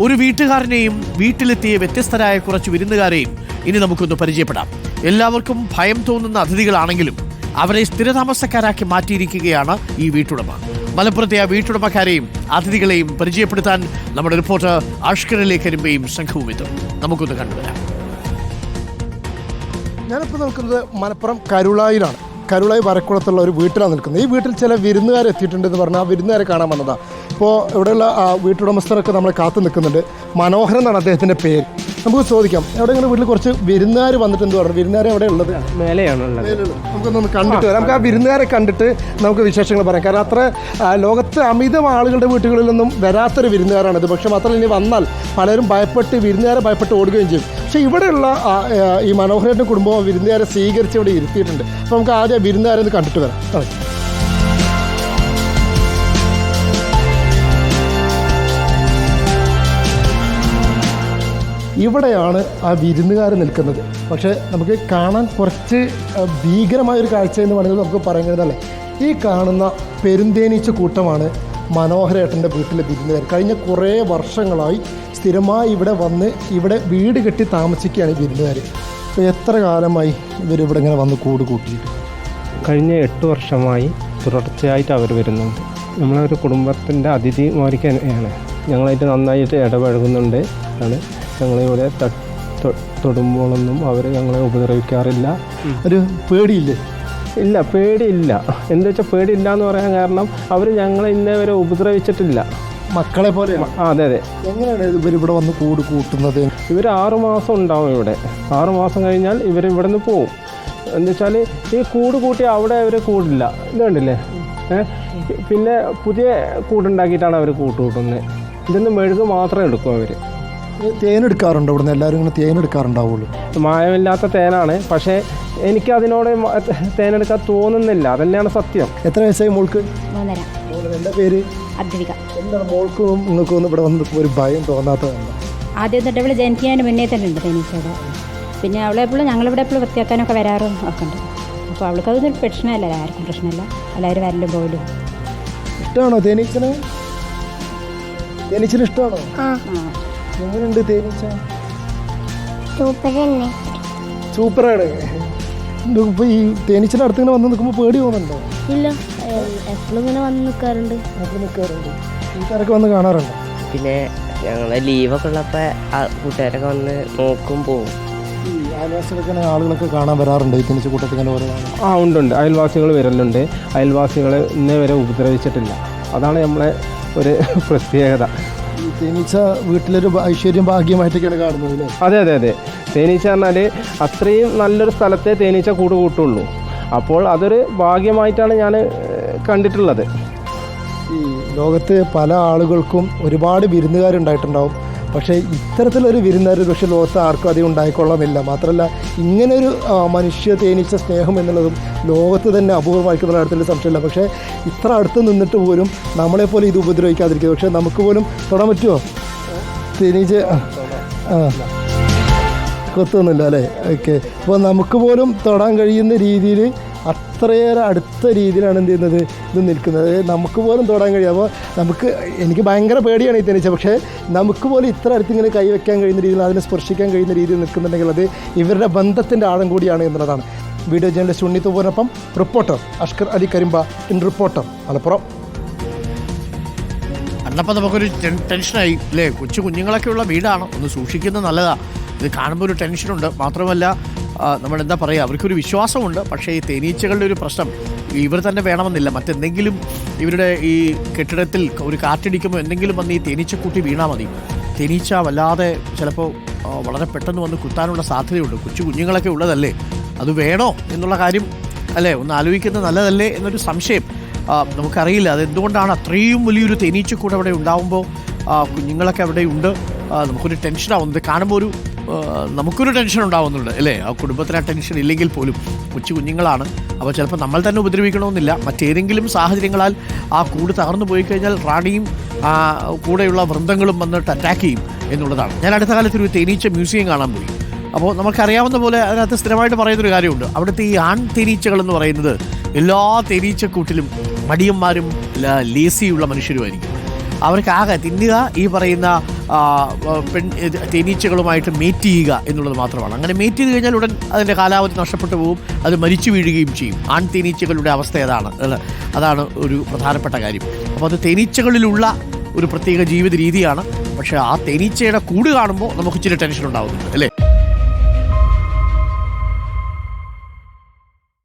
ഒരു വീട്ടുകാരനെയും വീട്ടിലെത്തിയ വ്യത്യസ്തരായ കുറച്ച് വിരുന്നുകാരെയും ഇനി നമുക്കൊന്ന് പരിചയപ്പെടാം. എല്ലാവർക്കും ഭയം തോന്നുന്ന അതിഥികളാണെങ്കിലും അവരെ സ്ഥിരതാമസക്കാരാക്കി മാറ്റിയിരിക്കുകയാണ് ഈ വീട്ടുടമ. മലപ്പുറത്തെ ആ വീട്ടുടമക്കാരെയും അതിഥികളെയും പരിചയപ്പെടുത്താൻ നമ്മുടെ റിപ്പോർട്ടർ അഷ്കറിലേക്ക് വരുമ്പയും സംഘവും എത്തും. നമുക്കൊന്ന് കണ്ടുവരാം. ഞാനിപ്പോൾ നിൽക്കുന്നത് മലപ്പുറം കരുളായിലാണ്. കരുളായി വരക്കുളത്തുള്ള ഒരു വീട്ടിലാണ് നിൽക്കുന്നത്. ഈ വീട്ടിൽ ചില വിരുന്നുകാർ എത്തിയിട്ടുണ്ടെന്ന് പറഞ്ഞാൽ ആ വിരുന്നുകാരെ കാണാൻ വന്നതാണ് ഇപ്പോൾ ഇവിടെയുള്ള ആ വീട്ടുടമസ്ഥരൊക്കെ നമ്മളെ കാത്തു നിൽക്കുന്നുണ്ട്. മനോഹരൻ എന്നാണ് അദ്ദേഹത്തിന്റെ പേര്. നമുക്ക് ചോദിക്കാം. എവിടെയെങ്കിലും വീട്ടിൽ കുറച്ച് വിരുന്നുകാർ വന്നിട്ട് എന്ത് പറഞ്ഞു? വിരുന്നുകാർ എവിടെ ഉള്ളത്? മേലെയാണുള്ളത് നമുക്കൊന്ന് കണ്ടിട്ട് വരാം. നമുക്ക് ആ വിരുന്നുകാരെ കണ്ടിട്ട് നമുക്ക് വിശേഷങ്ങൾ പറയാം. കാരണം അത്ര ലോകത്തെ അമിതം ആളുകളുടെ വീട്ടുകളിലൊന്നും വരാത്തൊരു വിരുന്നുകാരാണിത് പക്ഷെ മാത്രമല്ല ഇനി വന്നാൽ പലരും ഭയപ്പെട്ട് വിരുന്നുകാരെ ഭയപ്പെട്ട് ഓടുകയും ചെയ്യും. പക്ഷേ ഇവിടെയുള്ള ഈ മനോഹരന്റെ കുടുംബം വിരുന്നുകാരെ സ്വീകരിച്ച് ഇവിടെ ഇരുത്തിയിട്ടുണ്ട്. അപ്പോൾ നമുക്ക് ആദ്യം വിരുന്നുകാരെ ഒന്ന് കണ്ടിട്ട് വരാം. ഇവിടെയാണ് ആ വിരുന്നുകാർ നിൽക്കുന്നത്. പക്ഷേ നമുക്ക് കാണാൻ കുറച്ച് ഭീകരമായൊരു കാഴ്ച എന്ന് വേണമെങ്കിൽ നമുക്ക് പറയുന്നതല്ലേ ഈ കാണുന്ന പെരുന്തേനീച്ച കൂട്ടമാണ് മനോഹരേട്ടന്റെ വീട്ടിലെ വിരുന്നുകാർ കഴിഞ്ഞ കുറേ വർഷങ്ങളായി സ്ഥിരമായി ഇവിടെ വന്ന് ഇവിടെ വീട് കെട്ടി താമസിക്കുകയാണ് വിരുന്നുകാർ അപ്പോൾ എത്ര കാലമായി ഇവരിവിടെ ഇങ്ങനെ വന്ന് കൂട് കൂട്ടിയിട്ട് കഴിഞ്ഞ എട്ട് വർഷമായി തുടർച്ചയായിട്ട് അവർ വരുന്നുണ്ട്. നമ്മളൊരു കുടുംബത്തിന്റെ അതിഥി മോരിക്കാണ് ഞങ്ങളായിട്ട് നന്നായിട്ട് ഇടപഴകുന്നുണ്ട്. ആണ്. ഞങ്ങളിവിടെ ത- തൊ- തൊടുമ്പോഴൊന്നും അവർ ഞങ്ങളെ ഉപദ്രവിക്കാറില്ല. ഒരു പേടിയില്ലേ? ഇല്ല പേടിയില്ല. എന്താ വെച്ചാൽ പേടിയില്ല എന്ന് പറയാൻ കാരണം അവർ ഞങ്ങളെ ഇന്നേ വരെ ഉപദ്രവിച്ചിട്ടില്ല. മക്കളെ പോലെ ആ അതെ അതെ. എങ്ങനെയാണ് ഇവരിവിടെ വന്ന് കൂട് കൂട്ടുന്നത്? ഇവർ ആറുമാസം ഉണ്ടാവും ഇവിടെ. ആറുമാസം കഴിഞ്ഞാൽ ഇവർ ഇവിടെ നിന്ന് പോവും. എന്ന് വെച്ചാൽ ഈ കൂട് കൂട്ടി അവിടെ അവർ കൂടില്ല. ഇത് കണ്ടില്ലേ? ഏ? പിന്നെ പുതിയ കൂടുണ്ടാക്കിയിട്ടാണ് അവർ കൂട്ട് കൂട്ടുന്നത്. ഇതിന്ന് മെഴുക് മാത്രമേ എടുക്കും അവർ തേനെടുക്കാറുണ്ടോ ഇവിടുന്ന്? എല്ലാവരും ഇങ്ങനെ തേനെടുക്കാറുണ്ടാവുള്ളൂ. മായമില്ലാത്ത തേനാണ്. പക്ഷേ എനിക്ക് അതിനോട് തേൻ തേനെടുക്കാൻ തോന്നുന്നില്ല. അതന്നെയാണ് സത്യം. എത്ര വയസ്സായി മോൾക്ക്? മൂന്നര. എന്റെ പേര്? അദ്വിക. എന്താണ് മോൾക്കും നിങ്ങൾക്കും ഒന്നും ഇവിടെ വന്ന് ഒരു ഭയം തോന്നാത്തതല്ല ആദ്യം തൊട്ട് ഇവിടെ ജനിക്കാൻ മുന്നേ തന്നെ ഉണ്ട് തേനീച്ചയുടെ പിന്നെ അവളെ എപ്പോഴും ഞങ്ങളിവിടെ എപ്പോഴും വൃത്തിയാക്കാനൊക്കെ വരാറും ഒക്കെ ഉണ്ട്. അപ്പോൾ അവൾക്ക് അതൊന്നും പ്രശ്നമല്ല. ആർക്കും പ്രശ്നമല്ല. എല്ലാവരും വരലും പോലും ഇഷ്ടമാണോ തേനീച്ചനെ? തേനീച്ചനെ ഇഷ്ടമാണോ ആ. എങ്ങനെയുണ്ട് തേനീച്ച സൂപ്പറാണ്. ഇപ്പോൾ ഈ തേനീച്ചയുടെ അടുത്ത് ഇങ്ങനെ വന്ന് നിൽക്കുമ്പോൾ പേടി തോന്നുന്നുണ്ടോ? ഇല്ല എപ്പോഴും ഇങ്ങനെ വന്ന് നിൽക്കാറുണ്ട് നമുക്ക് നിൽക്കാറുണ്ട് വീട്ടുകാരൊക്കെ വന്ന് കാണാറുണ്ട്? പിന്നെ ഞങ്ങളെ ലീവൊക്കെ ഉള്ളപ്പോൾ കൂട്ടുകാരൊക്കെ വന്ന് നോക്കും പോകും ഈ അയൽവാസികളൊക്കെ ആളുകളൊക്കെ കാണാൻ വരാറുണ്ട്? ഈ തേനീച്ച കൂട്ടത്തിൽ ഓരോ ആ ഉണ്ട് ഉണ്ട് അയൽവാസികൾ വരലുണ്ട്. അയൽവാസികളെ ഇന്നേ വരെ ഉപദ്രവിച്ചിട്ടില്ല. അതാണ് നമ്മളെ ഒരു പ്രത്യേകത. തേനീച്ച വീട്ടിലൊരു ഐശ്വര്യം ഭാഗ്യമായിട്ടൊക്കെയാണ് കാണുന്നത് അല്ലേ? അതെ അതെ അതെ. തേനീച്ച പറഞ്ഞാൽ അത്രയും നല്ലൊരു സ്ഥലത്തെ തേനീച്ച കൂട് കൂട്ടുള്ളൂ. അപ്പോൾ അതൊരു ഭാഗ്യമായിട്ടാണ് ഞാൻ കണ്ടിട്ടുള്ളത്. ഈ ലോകത്ത് പല ആളുകൾക്കും ഒരുപാട് വിരുന്നുകാരുണ്ടായിട്ടുണ്ടാവും. പക്ഷേ ഇത്തരത്തിലൊരു വിരുന്നൊരു പക്ഷെ ലോകത്ത് ആർക്കും അധികം ഉണ്ടായിക്കൊള്ളണമെന്നില്ല മാത്രമല്ല ഇങ്ങനൊരു മനുഷ്യ തേനീച്ച സ്നേഹം എന്നുള്ളതും ലോകത്ത് തന്നെ അപൂർവമായിരിക്കുന്ന കാര്യത്തിൽ സംശയമില്ല. പക്ഷേ ഇത്ര അടുത്ത് നിന്നിട്ട് പോലും നമ്മളെപ്പോലെ ഇത് ഉപദ്രവിക്കാതിരിക്കുക. പക്ഷേ നമുക്ക് പോലും തൊടാൻ പറ്റുമോ? തേനീച്ച കൊത്തൊന്നുമില്ല അല്ലേ? ഓക്കെ. അപ്പോൾ നമുക്ക് പോലും തൊടാൻ കഴിയുന്ന രീതിയിൽ അത്രയേറെ അടുത്ത രീതിയിലാണ് എന്ത് ചെയ്യുന്നത്? ഇത് നിൽക്കുന്നത്. നമുക്ക് പോലും തൊടാൻ കഴിയും. അപ്പോൾ നമുക്ക് എനിക്ക് ഭയങ്കര പേടിയാണ് ഈ തെനിച്ച. പക്ഷേ നമുക്ക് പോലും ഇത്ര അടുത്ത് ഇങ്ങനെ കൈവയ്ക്കാൻ കഴിയുന്ന രീതിയിൽ അതിനെ സ്പർശിക്കാൻ കഴിയുന്ന രീതിയിൽ നിൽക്കുന്നുണ്ടെങ്കിൽ അത് ഇവരുടെ ബന്ധത്തിന്റെ ആഴം കൂടിയാണ് എന്നുള്ളതാണ്. Video journalist ഉണ്ണിത്തുപോനൊപ്പം reporter Ashkar Ali Karimba in reporter Malappuram. അന്നപ്പം നമുക്കൊരു ടെൻഷനായി അല്ലേ? കൊച്ചു കുഞ്ഞുങ്ങളൊക്കെയുള്ള വീടാണ്. ഒന്ന് സൂക്ഷിക്കുന്നത് നല്ലതാണ് ഇത് കാണുമ്പോൾ ഒരു ടെൻഷനുണ്ട്. മാത്രമല്ല എന്താ പറയുക അവർക്കൊരു വിശ്വാസമുണ്ട്. പക്ഷേ ഈ തേനീച്ചകളുടെ ഒരു പ്രശ്നം ഇവർ തന്നെ വേണമെന്നില്ല. മറ്റെന്തെങ്കിലും ഇവരുടെ ഈ കെട്ടിടത്തിൽ ഒരു കാറ്റടിക്കുമ്പോൾ എന്തെങ്കിലും വന്ന് ഈ തേനീച്ചക്കൂട്ടി വീണാൽ മതി. തേനീച്ച വല്ലാതെ ചിലപ്പോൾ വളരെ പെട്ടെന്ന് വന്ന് കുത്താനുള്ള സാധ്യതയുണ്ട്. കൊച്ചു കുഞ്ഞുങ്ങളൊക്കെ ഉള്ളതല്ലേ? അത് വേണോ എന്നുള്ള കാര്യം അല്ലേ? ഒന്ന് ആലോചിക്കുന്നത് നല്ലതല്ലേ എന്നൊരു സംശയം നമുക്കറിയില്ല. അതെന്തുകൊണ്ടാണ് അത്രയും വലിയൊരു തേനീച്ചക്കൂട് അവിടെ ഉണ്ടാവുമ്പോൾ കുഞ്ഞുങ്ങളൊക്കെ അവിടെ ഉണ്ട്? നമുക്കൊരു ടെൻഷനാവും. ഇത് കാണുമ്പോൾ ഒരു നമുക്കൊരു ടെൻഷൻ ഉണ്ടാവുന്നുണ്ട് അല്ലേ? ആ കുടുംബത്തിന് ആ ടെൻഷൻ ഇല്ലെങ്കിൽ പോലും കൊച്ചു കുഞ്ഞുങ്ങളാണ്. അപ്പോൾ ചിലപ്പോൾ നമ്മൾ തന്നെ ഉപദ്രവിക്കണമെന്നില്ല. മറ്റേതെങ്കിലും സാഹചര്യങ്ങളാൽ ആ കൂട് തകർന്നു പോയി കഴിഞ്ഞാൽ റാണിയും കൂടെയുള്ള വൃന്ദങ്ങളും വന്നിട്ട് അറ്റാക്ക് ചെയ്യും എന്നുള്ളതാണ്. ഞാൻ അടുത്ത കാലത്ത് ഒരു തേനീച്ച മ്യൂസിയം കാണാൻ പോയി. അപ്പോൾ നമുക്കറിയാവുന്ന പോലെ അതിനകത്ത് സ്ഥിരമായിട്ട് പറയുന്നൊരു കാര്യമുണ്ട്. അവിടുത്തെ ഈ ആൺ തേനീച്ചകൾ എന്ന് പറയുന്നത് എല്ലാ തേനീച്ചക്കൂട്ടിലും മടിയന്മാരും ലേസിയുള്ള മനുഷ്യരുമായിരിക്കും. അവർക്ക് ആകെ തിന്നുക ഈ പറയുന്ന പെൺ തേനീച്ചകളുമായിട്ട് മീറ്റ് ചെയ്യുക എന്നുള്ളത് മാത്രമാണ്. അങ്ങനെ മീറ്റ് ചെയ്ത് കഴിഞ്ഞാൽ ഉടൻ അതിന്റെ കാലാവധി നഷ്ടപ്പെട്ടു പോകും അത് മരിച്ചു വീഴുകയും ചെയ്യും. ആൺ തേനീച്ചകളുടെ അവസ്ഥ ഏതാണ്? അതാണ് ഒരു പ്രധാനപ്പെട്ട കാര്യം. അപ്പോൾ അത് തേനീച്ചകളിലുള്ള ഒരു പ്രത്യേക ജീവിത രീതിയാണ് പക്ഷേ ആ തേനീച്ചയുടെ കൂട് കാണുമ്പോൾ നമുക്ക് ഇച്ചിരി ടെൻഷൻ ഉണ്ടാകുന്നുണ്ട് അല്ലേ?